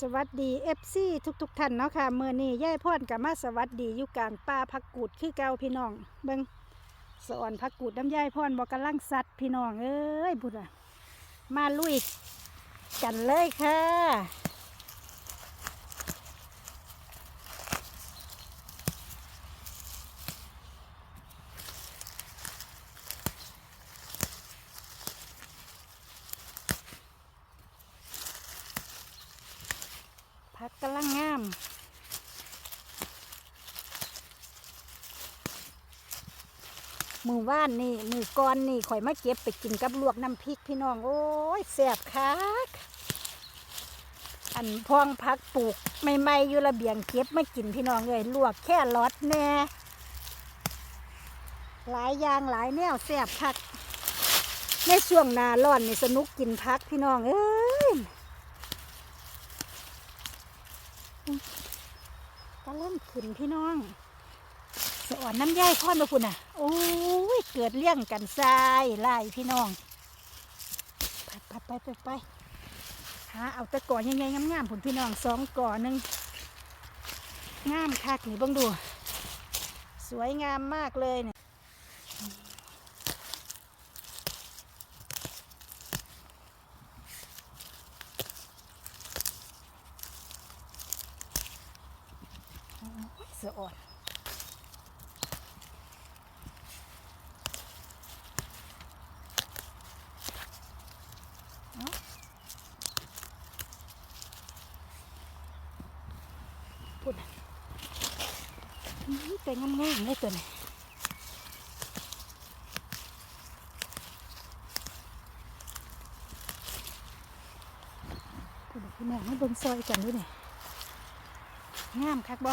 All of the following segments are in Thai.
สวัสดีเอฟซีทุกๆทท่านเนาะค่ะเมื่อนี้ย่ายพ่อนกับมาสวัสดีอยู่กลางป่าพักกูดคือเก่าพี่น้องเบิงสอนพักกูดน้ำย่ายพ่อนบอกกำลังสัตว์พี่น้องเอ้ยบุตรมาลุยกันเลยค่ะ พักกำลังงาม มือว่านนี่มือก้อนนี่ข่อยมาเก็บไปกินกับลวกน้ำพริกพี่น้องโอ้ยแสบคักอันพองพักปลูกใหม่ๆอยู่ระเบียงเก็บมากินพี่น้องเลยลวกแค่รอดแน่หลายอย่างหลายแนวแสบคักในช่วงนาร้อนนี่สนุกกินพักพี่น้องเอ้ยก็เริ่มขึ้นพี่น้อง อนน้ำย่ายพ่อนมาคุณอะ โอ้ย เกิดเลี้ยงกันทรายไล่พี่น้อง ไปไปไปไปไปหาเอาตะก่อยังไงงามๆผุนพี่น้องสองก่อหนึ่งงามคักนี่เบังดู สวยงามมากเลยเนี่ยโอ้ยสะอ่อนพูด นี่เป็นงามๆเลยตัวนี้พูดพี่น้องให้เบิ่งซอยกันด้วยนี่งามคักบ่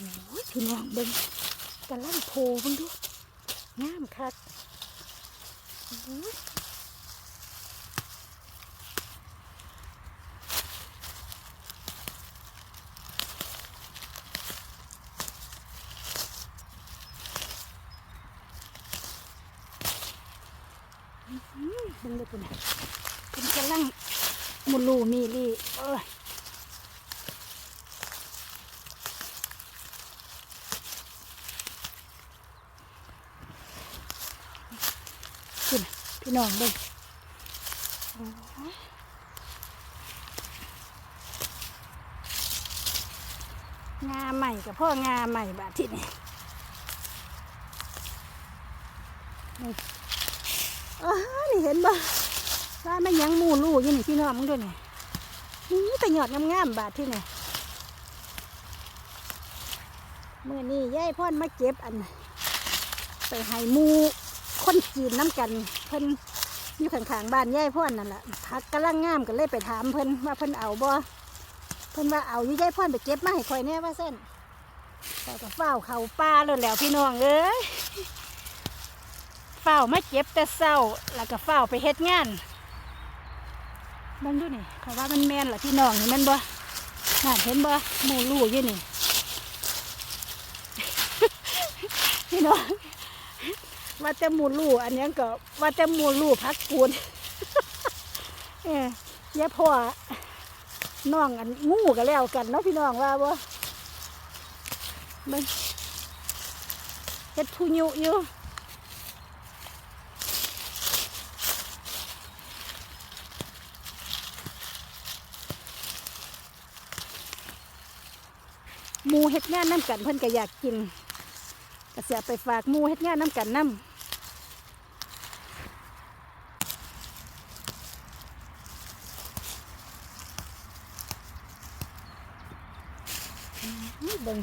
โอ้ย พี่น้องเบิ่งกำลังโผล่เบิ่งดูงามคักเบิ่งเลยปุ่นเป็นกำลังมุลูมีลี่เอ้ย คุณพี่ น้องเบิ่งงาใหม่กับพ่องาใหม่บาที่นี่นี่อ้านี่เห็นบ่ว่ามันยังมูลูกยู่นี่พี่น้องมึงด้วยนี่นี่แต่หยอดงามๆบาดที่นี่เมื่อนี้ยายพ่อนมาเก็บอันไปให้มูคนจีนน้ำกัน เพิ่น อยู่ข้างๆบ้านยายพ่อนนั่นแหละพักกำลังงามกันเลยไปถามเพิ่นว่าเพิ่นเอาบ่เพิ่นว่าเอาอยู่ยายพ่อนไปเก็บมาให้คอยแน่ว่าเส้นแต่ก็เฝ้าเขาป้าเลยแหล้วพี่น้องเอ้ยเฝ้าวมาเก็บแต่เศร้าแล้วก็เฝ้าไปเฮ็ดงานบังดูนี่เขาว่ามันแม่นล่ะพี่น้องเห็นมันบ่น่าเห็นบ่หมูลูกอยู่นี่พี่น้อง ว่าแต่หมูลูอันนี้ก็ว่าแต่หมูลูพักกูดเอ้ยยาพ่อน้องอันงูก็แล้วกันเนาะพี่น้องว่าบ่มันเฮ็ดผู้ยุอยู่มูเฮ็ดงานนั่นกันเพิ่นก็อยากกินก็เสียไปฝากมูเฮ็ดงานน้ำกันน้ำอื้อเบิ่ง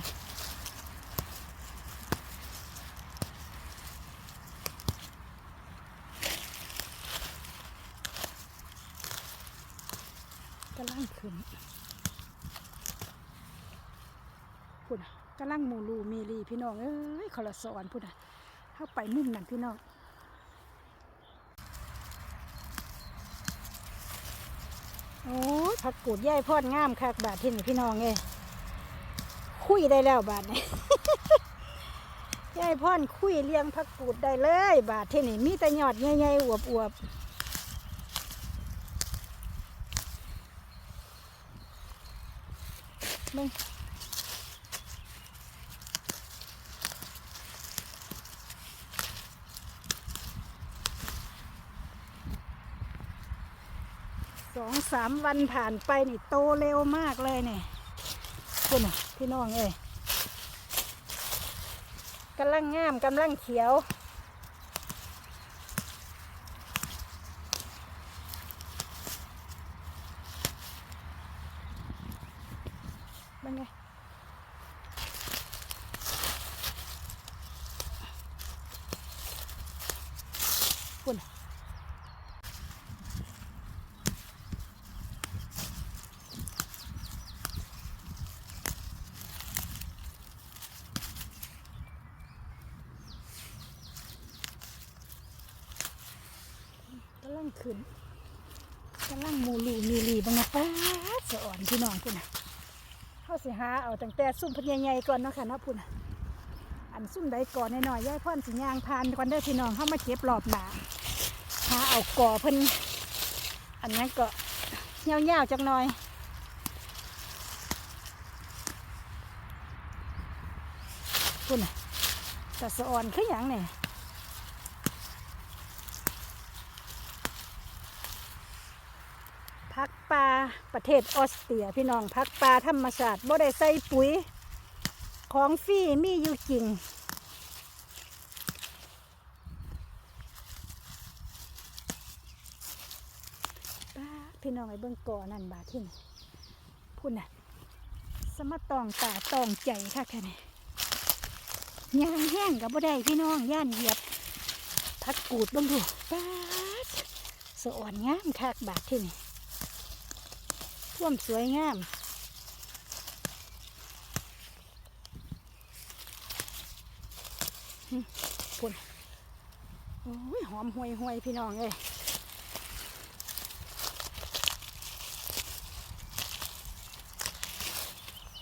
กำลังขึ้น พุ่นน่ะกำลังมูลูมีรีพี่น้องเอ้ยขอละสอนพุ่นน่ะเข้าไปมุมนั่นพี่น้องโอ้ผักกูดย่ายพอดงามคักบาทที่นี่พี่น้องเอ้ยคุยได้แล้วบาทนี้ย่ายพ่อนคุยเลี้ยงผักกูดได้เลย บาทที่นี่มีแต่ยอดใหญ่ๆอวบๆมึง สามวันผ่านไปนี่โตเร็วมากเลยเนี่ยคุณพี่น้องเอ้ยกำลังงามกำลังเขียว มันไงคุณน่ะกำลังขึ้นกำลังมูลูมีลีบังนะป้าดสะ อ่อนพี่น้องคุณน่ะเขาสิหาเอาตั้งแต่ซุ่มพญใหญ่ๆก่อนเนาะค่ะเนาะพุ่นอันซุ่มใดก่อนหน่อยๆย่ายพ่อนสิยางพานก่อนเด้พี่น้องเข้ามาเก็บรอบหนาหาเอาก่อเพิ่นอันนั้นก็เงาวๆจักหน่อยพุ่นน่ะแต่สะอ่อนคืออย่างเนี่ย พักปลาประเทศออสเตรียพี่น้องพักปลาธรรมชาติบ่ได้ใส่ปุ๋ย ของฟรีมีอยู่จริงป้าพี่น้องไอ้เบิ่งก่อนั่นบาทที่นี่พุ่นน่ะ สมาตองตาตองใจค่ะแค่นี้ยางแห้งกับบ่ได้พี่น้องย่านเหยียบพักกูดบิ่งดูป้าสะอ่อนงามคักบาทที่นี่ ท่วมสวยงามหึพุ่นโอ้ยหอมห่วยห่วยๆพี่น้องเอ้ย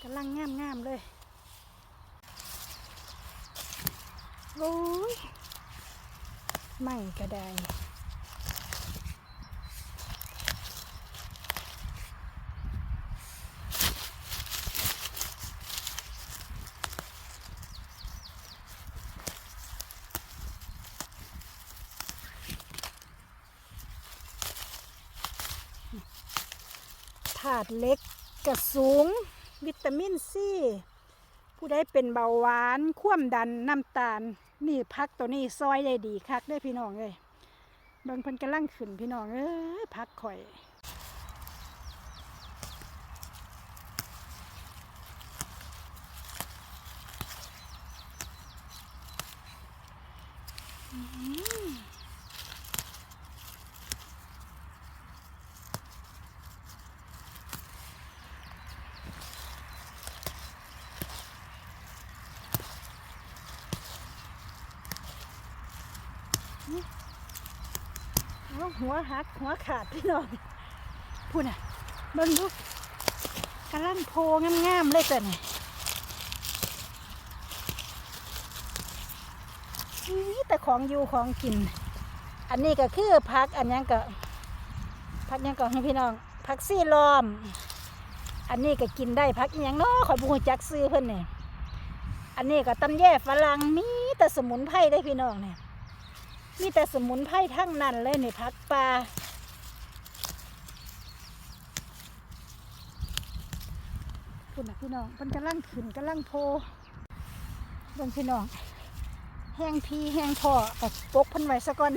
กำลังงามงามๆเลยโอ้ยไม่ก็ได้ ดเล็กกระสูง วิตามินซีผู้ใดเป็นเบาหวานความดันน้ำตาล นี่พักตัวนี้ซอยได้ดีคักได้พี่น้องเลยบางคนกำลังขึ้นพี่น้องเอ้ยพักข่อย เอา หัวหักหัวขาดพี่น้องพูดน่ะเบิ่งดูกำลังโพงามๆเลยจ้ะนี่นี่แต่ของอยู่ของกิน อันนี้ก็คือพักอันนี้ก็พักยังก่อนให้พี่น้องพักซี่ล้อม อันนี้ก็กินได้พักอหยังเนาะขอยบูจักซื้อเพิ่นเนี่ยอันนี้ก็ตำแย่ฝรั่งมีแต่สมุนไพรได้พี่น้องเนี่ย มีแต่สมุนไพรทั้งนั้นเลยนี่พักปลาคุณนะพี่น้องมันกำลังขึ้นกำลังโพเบิ่งพี่น้อง แห้งพีแห้งพอกับปกพันไว้ซะก่อน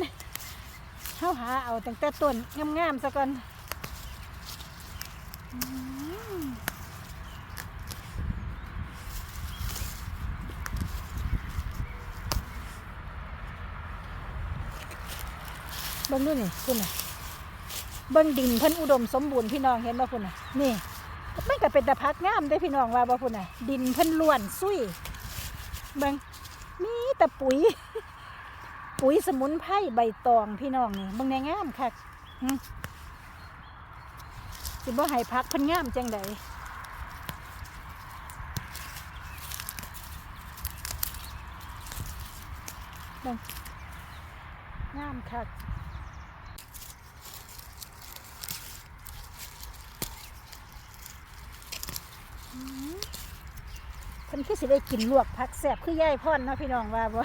เฮาหาเอาตั้งแต่ต้นงามๆซะก่อนอืมเบิ่งดูนี่คุณน่ะเบิ่งดินเพิ่นอุดมสมบูรณ์พี่น้องเห็นบ่คุณน่ะนี่มันก็เป็นตะพักงามได้พี่น้องว่าบ่คุณน่ะ ดินเพิ่นล้วนซุยเบิ่งมีแต่ปุ๋ย ปุ๋ยสมุนไพรใบตองพี่น้องนี่เบิ่งแนงามคักหึสิบ่ให้พักเพิ่นงามจังใดเบิ่งงามคัก เพิ่นคือสิได้กินลวกผักแซ่บคือยายพ่อนเนาะพี่น้องว่าบ่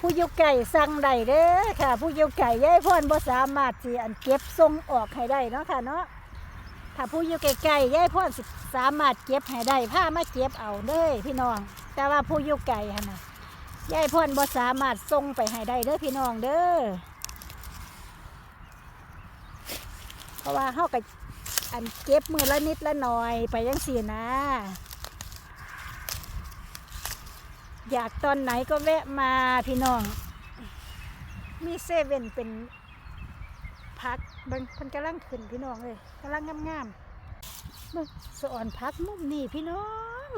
ผู้ยุไก่สั่งได้เด้อค่ะ ผู้ยุไก่ยายพ่อนบ่สามารถสิอันเก็บส่งออกให้ได้เนาะค่ะเนาะถ้าผู้อยู่ไกลๆยายพ่อนสิสามารถเก็บให้ได้พามาเก็บเอาเด้อพี่น้อง แต่ว่าผู้อยู่ไกลหั่นน่ะยายพ่อนบ่สามารถส่งไปให้ได้เด้อพี่น้องเด้อเพราะว่าเฮาก็ อันเก็บมือละนิดละหน่อยไปจังซี่นะ อยากตอนไหนก็แวะมาพี่น้อง มีเซเว่นเป็นพักเบิ่งเพิ่นกำลังขึ้นพี่น้องเลยกำลังงามๆสอ่อนพักมุมนี่พี่น้อง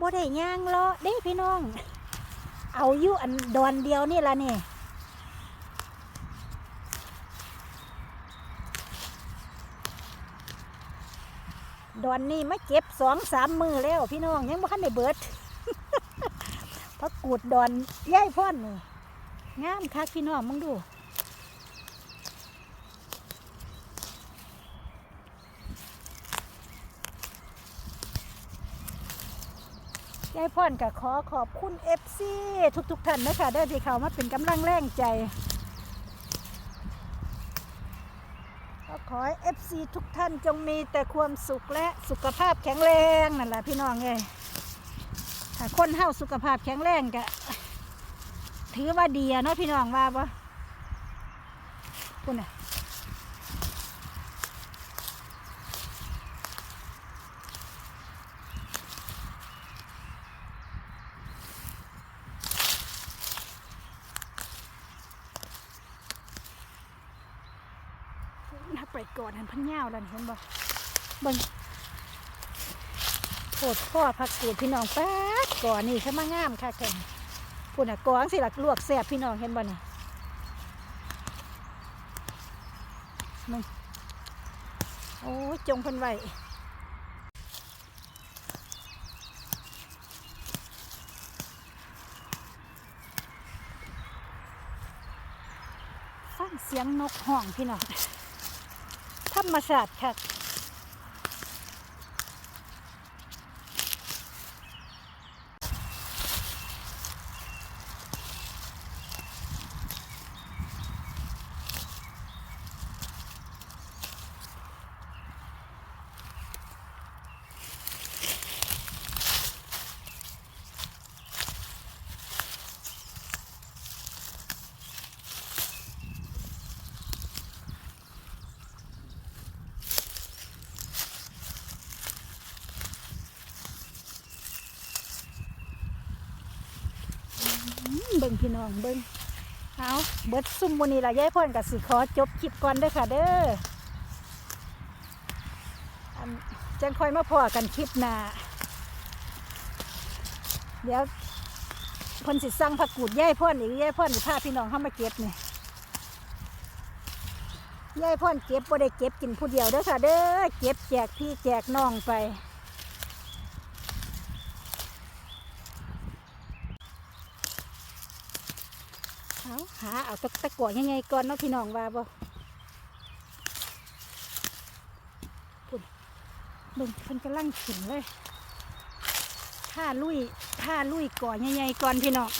บ่ได้ย่างเลาะเด้พี่น้อง เอาอยู่อันดอนเดียวนี่ละนี่ ดอนนี่มาเก็บสองสามมือแล้ว พี่น้องยังบ่ทันได้เบิดพักกูดดอนย่ายพ่อนนี่งามคักพี่น้องมึงดูยายพ่อนก็ขอขอบคุณเอฟซีทุกๆท่านนะคะได้ที่เขามาเป็นกำลังแรงใจก็ข อให้ FC ทุกท่านจงมีแต่ความสุขและสุขภาพแข็งแรงนั่นแหละพี่น้องเอ้ยถ้าคนเฮาสุขภาพแข็งแรงก็ถือว่าดีอะเนาะพี่น้องว่าบ่คุณน่ะนับไปก่ อนหันพันยาวแล้วนี่เห็นบ่บิ่งโคตรพ่อผักกูดพี่น้องแป๊ดก่อนนี่เขามางามค่ะแข่งพุ่นอะกองสิหลักลวกแซ่บพี่น้องเห็นบ่เนี่ยมึงโอ้ยจงพิ่นไว้ฟังเสียงนกห้องพี่น้อง รรมศาสตร์ค่ะ อืมเบิ่ งพี่น้องเบิ่งเอาเบิดซุ่มวันนี้ละยายพ่นกับสิขอจบคลิปก่อนด้อค่ะเด้อจังค่อยมาพอกันคลิปหน้าเดี๋ยวพ่นสิสั่งผักกูดยายพ่นอีกยายพ่นสิพาพี่น้องเข้ามาเก็บนี่ยายพ่นเก็บบ่ได้เก็บกินผู้เดียวเด้อค่ะเด้อเก็บแจกพี่แจกน้องไป เอา หาเอาตะตะกั่วยังไงก่อนเนาะพี่น้องว่าบ่พุ่นเบิ่งเพิ่นกำลังขึ้นเลยถ้าลุยถ้าลุยก่อใหญ่ๆก่อนพี่น้อง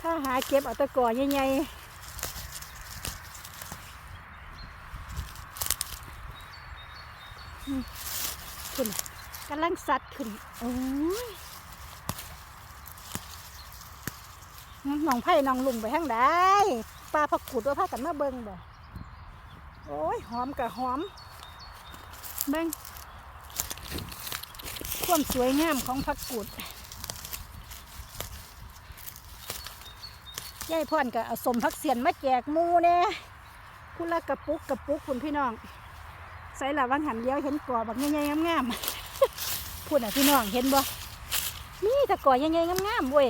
ถ้าหาเก็บเอาตะกั่วใหญ่ๆอืมขึ้นกำลังสัดขึ้นโอ้ย น้องไผ่น้องลุงไปทางใดปลาผักกูดว่าพากันมาเบิ่งบ่โอ้ยหอมกับหอม เบิ่งความสวยงามของผักกูดยายพ่อนก็เอาสมผักเสียนมาแจกมูเน่คุณละกระปุกกระปุกคุณพี่น้อง ใส่ละวังหันเลี้ยวเห็นกอแบบใหญ่ๆงามๆพูดอะพี่น้องเห็นบ่นี่ตะกอใหญ่ๆงามๆเว้ย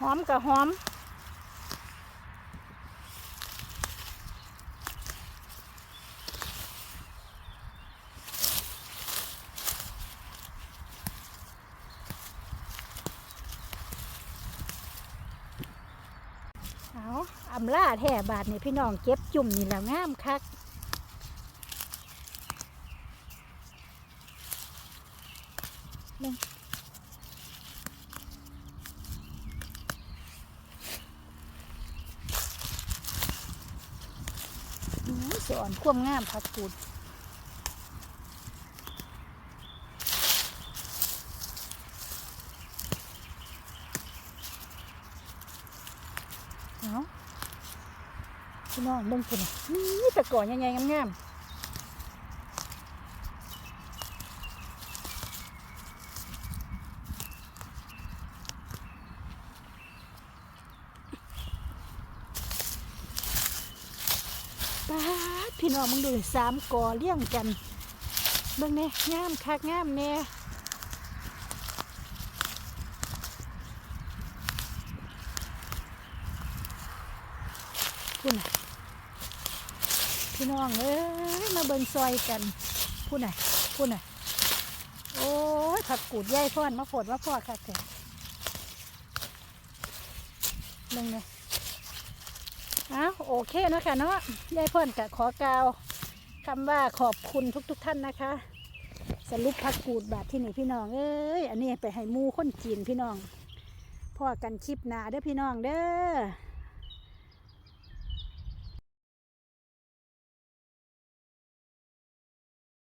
หอมกับหอม เอาอำลาแท่บาทนี่พี่น้องเก็บจุ่มนี่แล้วงามคักอื้อสอน ความงามพักคุณเอาพี่น้องเบิ่งคุณนี่แตะก่อนยังไงงามๆป๊าดพี่ น้องมึงดูสามกอเลี้ยงกันเบิ่งแน่งามคักงามแน่พูดน่ะพี่น้องเอ้ยมาเบิ่งซอยกันพูดน่ะพูดน่ะโอ้ยผักกูดใหญ่พ่อนมาโผดมาพอค่ะแกเบิ่งเลย อ้าโอเคเนาะค่ะเนาะยายพ่อนกะขอกาวคำว่าขอบคุณทุกๆทท่านนะคะ สรุปพักกูดบาทที่นี่พี่น้องเอ้ยอันนี้ไปให้มูคนจีนพี่น้องพ่อกันคลิปหนาเด้อพี่น้องเด้อ